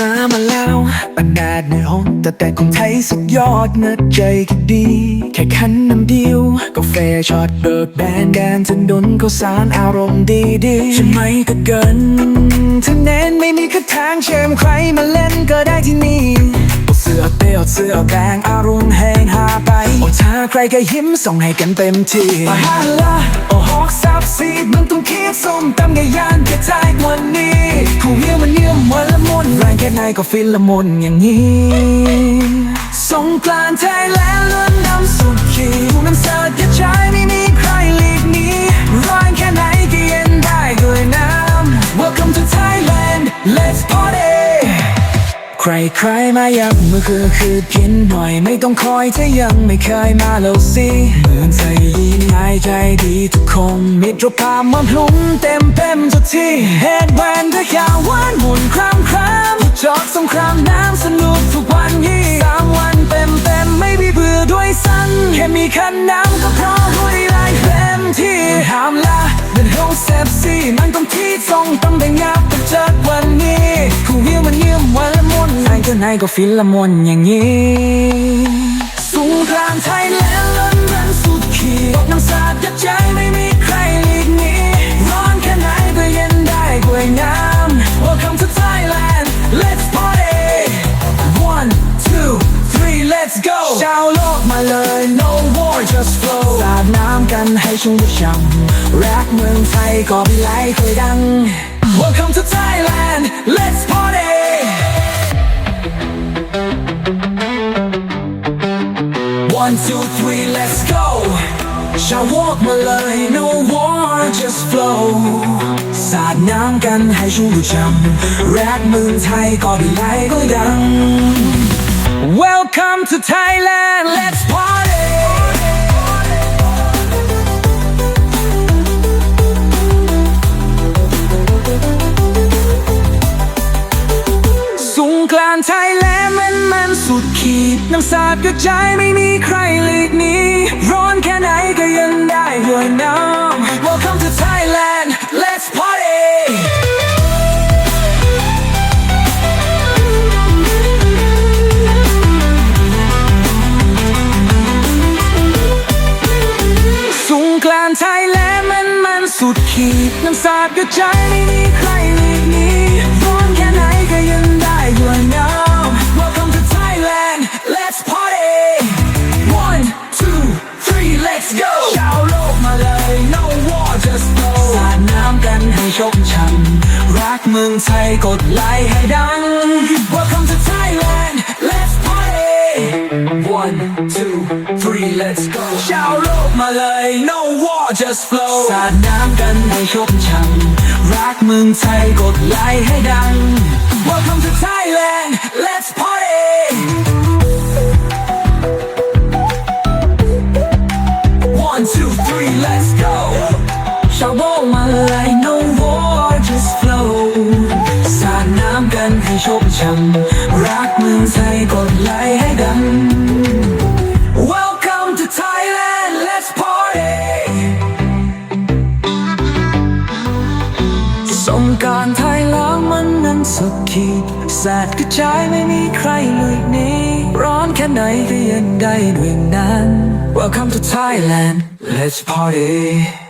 ฟ้ามาแล้วปันแดดในห้องแต่แต่คนไทยสุดยอดนะใจก็ดี แค่คันน้ำเดียวกาแฟช็อตเบิกแบนแดนถนนก็สารอารมณ์ดีดีๆใช่ไหมก็เกินถ้าเน้นไม่มีคาทางเชิญใครมาเล่นก็ได้ที่นี่เสื้อเตี้ยวเสื้อแดงอารมณ์แห้งหาไปโอ้ถ้าใครก็ยิ้มส่งให้กันเต็มที่ไปฮาละโอ้ฮอกซับซีดมันต้องคิดส้มตำไก่ย่างแค่ใจวันนี้ แรงแค่ไหนก็ฟินละมุนอย่างนี้สงกรานต์ไทยแลนด์ล้วนน้ำสุขีผู้น้ำเสิร์ฟกระจายไม่มีใครหลีกหนีร้อนแค่ไหนก็เย็นได้ด้วยน้ำ Welcome to Thailand Let's party ใครใครมายับมือคือคือกินหน่อย ไม่ต้องคอยถ้ายังไม่เคยมาแล้วสิเหมือนใจดีง่ายใจดีทุกคนมิตรภาพมาพลุงเต็มเต็มทุกที่เฮดแวนก็ยาววันหมุนครามคราม จอกสงครามน้ำสนุกทุกวันยี่สามวันเต็มเต็มไม่มีเบื่อด้วยซ้ำแค่มีคันน้ำก็พรู้ได้ไล่เต็มที่หามละเดินห้องเซฟซี่มันต้องที่ทรงต้องได้งับกับเจอวันนี้ผู้เยี่ยมันเยี่ยมวันละมุนไหนก็ไหนก็ฟินละมุนอย่างนี้สงกรานต์ไทยแลนด์ let's go ชาวโลกมาเลย no war just flow สาดน้ำกันให้ชุ่มช่ำรักเมืองไทยก็ไม่ไหลเคยดัง Welcome to Thailand Let's party One, two, three, let's go ชาววอกมาเลย no war just flow สาดน้ำกันให้ชุ่มช่ำรักเมืองไทยก็ไม่ไหลก็ดัง Welcome to Thailand let's party สงกรานต์ไทยแลนด์มันมันสุดขีดน้ำสาดกระจายไม่มีใครหลีกหนีร้อนแค่ไหนก็ยังได้ด้วยน้ำ Welcome to Thailand น้ำสาดกระจไม่มีใครหลีกหนีร้อนแค่ไหนก็ยังได้ด้วยน้ำ Welcome to Thailand let's party one two three let's go ชาวโลกมาเลย no war just go สาดน้ำกันให้ชกช่ำรักเมืองไทยกดไลค์ให้ดัง Welcome to Thailand let's party one two three let's go ชาวโลกมาเลย no war just flow สาดน้ำกันให้ชกช่ำรักเมืองไทยกดไลค์ให้ดัง Welcome to Thailand let's party One, two, three, let's go ชาวโลกมาเลย no war just flow สาดน้ำกันให้ชกช่ำ สงกรารไทยแล้วมันนั้นสุดขีดแสดกระจายไม่มีใครเลยนี้ ร้อนแค่ไหนก็ยังได้ด้วยนั้น Welcome to Thailand let's party